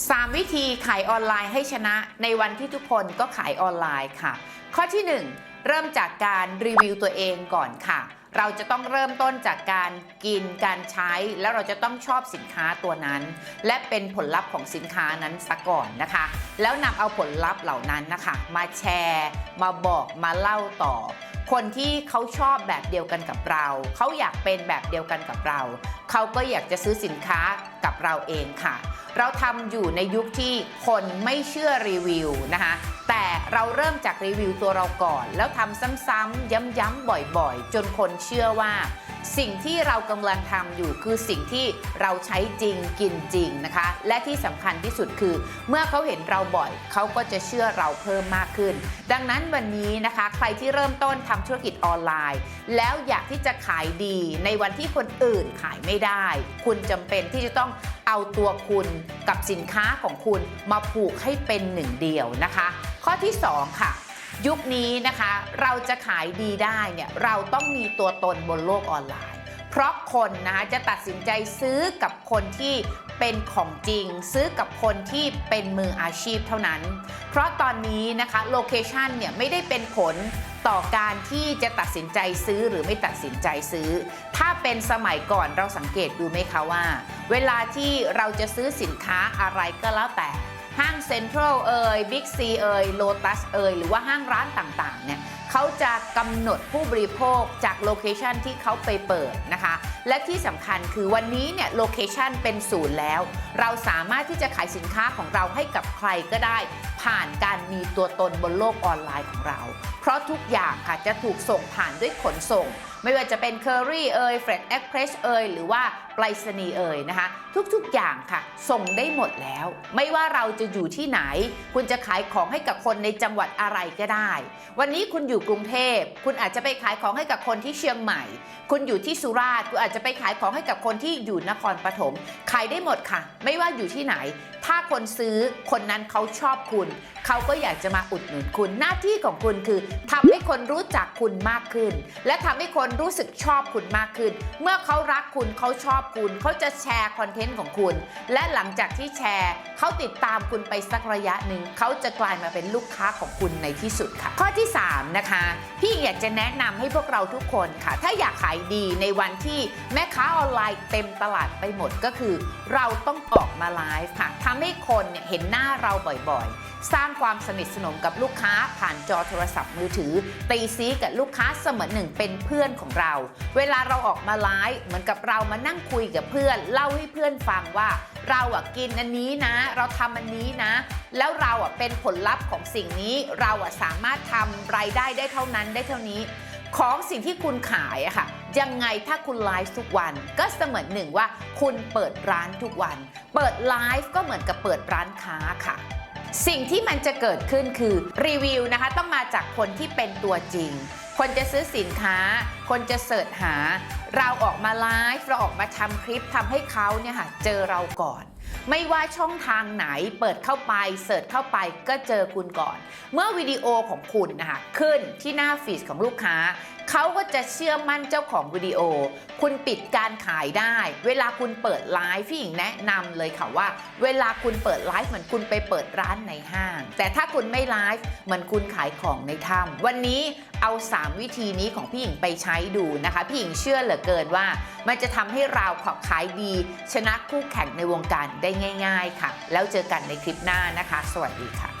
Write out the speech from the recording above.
3 วิธีขายออนไลน์ให้ชนะในวันที่ทุกคนก็ขายออนไลน์ค่ะ ข้อที่ 1 เริ่มจากการรีวิวตัวเองก่อนค่ะ เราจะต้องเริ่มต้นจากการกินการใช้ แล้วเราจะต้องชอบสินค้าตัวนั้น และเป็นผลลัพธ์ของสินค้านั้นซะก่อนนะคะ แล้วนำเอาผลลัพธ์เหล่านั้นนะคะ มาแชร์ มาบอกมาเล่าต่อ คนที่เขาชอบแบบเดียวกันกับเรา เขาอยากเป็นแบบเดียวกันกับเรา เขาก็อยากจะซื้อสินค้ากับเราเองค่ะ เราทำอยู่ในยุคที่คนไม่เชื่อรีวิวนะคะ แต่เราเริ่มจากรีวิวตัวเราก่อน แล้วทำซ้ำๆย้ำๆบ่อยๆ จนคนเชื่อว่า สิ่งที่เรากำลังทำอยู่คือสิ่งที่เราใช้จริงกินจริงนะคะ และที่สำคัญที่สุดคือ เมื่อเขาเห็นเราบ่อย เขาก็จะเชื่อเราเพิ่มมากขึ้น ดังนั้นวันนี้นะคะ ใครที่เริ่มต้นทำธุรกิจออนไลน์ แล้วอยากที่จะขายดีในวันที่คนอื่นขายไม่ได้ คุณจำเป็นที่จะต้องเอาตัวคุณกับสินค้าของคุณมาผูกให้เป็นหนึ่งเดียวนะคะ ข้อที่สองค่ะ ยุคนี้นะคะเราจะขายดีได้เนี่ยเราต้องมีตัวตนบนโลกออนไลน์ เพราะคนนะคะจะตัดสินใจซื้อกับคนที่เป็นของจริง ซื้อกับคนที่เป็นมืออาชีพเท่านั้น เพราะตอนนี้นะคะโลเคชันเนี่ยไม่ได้เป็นผลต่อการที่จะตัดสินใจซื้อหรือไม่ตัดสินใจซื้อ ถ้าเป็นสมัยก่อนเราสังเกตดูไหมคะว่า เวลาที่เราจะซื้อสินค้าอะไรก็แล้วแต่ ห้างเซ็นทรัลเอ่ยบิ๊กซีเอ่ยโลตัสเอ่ยหรือว่าห้างร้านต่างๆเนี่ยเขาจะกำหนดผู้บริโภคจากโลเคชันที่เขาไปเปิดนะคะ และที่สำคัญคือวันนี้เนี่ยโลเคชันเป็นศูนย์แล้ว เราสามารถที่จะขายสินค้าของเราให้กับใครก็ได้ ผ่านการมีตัวตนบนโลกออนไลน์ของเรา เพราะทุกอย่างค่ะจะถูกส่งผ่านด้วยขนส่ง ไม่ว่าจะเป็นเคอรี่เอ่ยเฟรดเอ็กเพรสเอ่ยหรือว่าไปรษณีย์เอ่ยนะคะ ทุกๆอย่างค่ะ ส่งได้หมดแล้ว ไม่ว่าเราจะอยู่ที่ไหน คุณจะขายของให้กับคนในจังหวัดอะไรก็ได้ วันนี้คุณอยู่กรุงเทพ คุณอาจจะไปขายของให้กับคนที่เชียงใหม่ คุณอยู่ที่สุราษฎร์คุณอาจจะไปขายของให้กับคนที่อยู่นครปฐมขายได้หมดค่ะ ไม่ว่าอยู่ที่ไหนถ้าคนซื้อคนนั้นเขาชอบคุณเขาก็อยากจะมาอุดหนุนคุณหน้าที่ของคุณคือทำให้คนรู้จักคุณมากขึ้น และทำให้คนรู้สึกชอบคุณมากขึ้น เมื่อเขารักคุณเขาชอบคุณเขาจะแชร์คอนเทนต์ของคุณ และหลังจากที่แชร์เขาติดตามคุณไปสักระยะหนึ่งเขาจะกลายมาเป็นลูกค้าของคุณในที่สุดค่ะ ข้อที่ 3 นะคะ พี่อยากจะแนะนำให้พวกเราทุกคนค่ะ ถ้าอยากขายดีในวันที่แม่ค้าออนไลน์เต็มตลาดไปหมดก็คือ เราต้องออกมาไลฟ์ค่ะทำให้คนเนี่ยเห็นหน้าเราบ่อยๆ สร้างความสนิทสนมกับลูกค้าผ่านจอโทรศัพท์มือถือ ตีซีกับลูกค้าเสมือนหนึ่งเป็นเพื่อนของเรา เวลาเราออกมาไลฟ์เหมือนกับเรามานั่งคุยกับเพื่อน เล่าให้เพื่อนฟังว่าเราอะกินอันนี้นะ เราทำอันนี้นะ แล้วเราอะเป็นผลลัพธ์ของสิ่งนี้เราอะสามารถทำรายได้ได้เท่านั้นได้เท่านี้ ของสิ่งที่คุณขายอะค่ะยังไงถ้าคุณไลฟ์ทุกวัน ก็เสมือนหนึ่งว่าคุณเปิดร้านทุกวัน เปิดไลฟ์ก็เหมือนกับเปิดร้านค้าค่ะ สิ่งที่มันจะเกิดขึ้นคือรีวิวนะคะต้องมาจากคนที่เป็นตัวจริง คนจะซื้อสินค้าคนจะเสิร์ชหาเราออกมาไลฟ์เราออกมาทำคลิปทำให้เขาเนี่ยค่ะเจอเราก่อน ไม่ว่าช่องทางไหนเปิดเข้าไปเสิร์ชเข้าไปก็เจอคุณก่อน เมื่อวิดีโอของคุณนะคะขึ้นที่หน้าฟีดของลูกค้าเขาก็จะเชื่อมั่นเจ้าของวิดีโอ คุณปิดการขายได้ เวลาคุณเปิดไลฟ์พี่หญิงแนะนำเลยค่ะว่า เวลาคุณเปิดไลฟ์เหมือนคุณไปเปิดร้านในห้าง แต่ถ้าคุณไม่ไลฟ์เหมือนคุณขายของในถ้ำวันนี้เอา 3 วิธีนี้ของพี่หญิงไปใช้ดูนะคะ พี่หญิงเชื่อเหลือเกินว่า มันจะทำให้เราขายดี ชนะคู่แข่งในวงการได้ง่าย ๆ ค่ะ แล้วเจอกันในคลิปหน้านะคะ สวัสดีค่ะ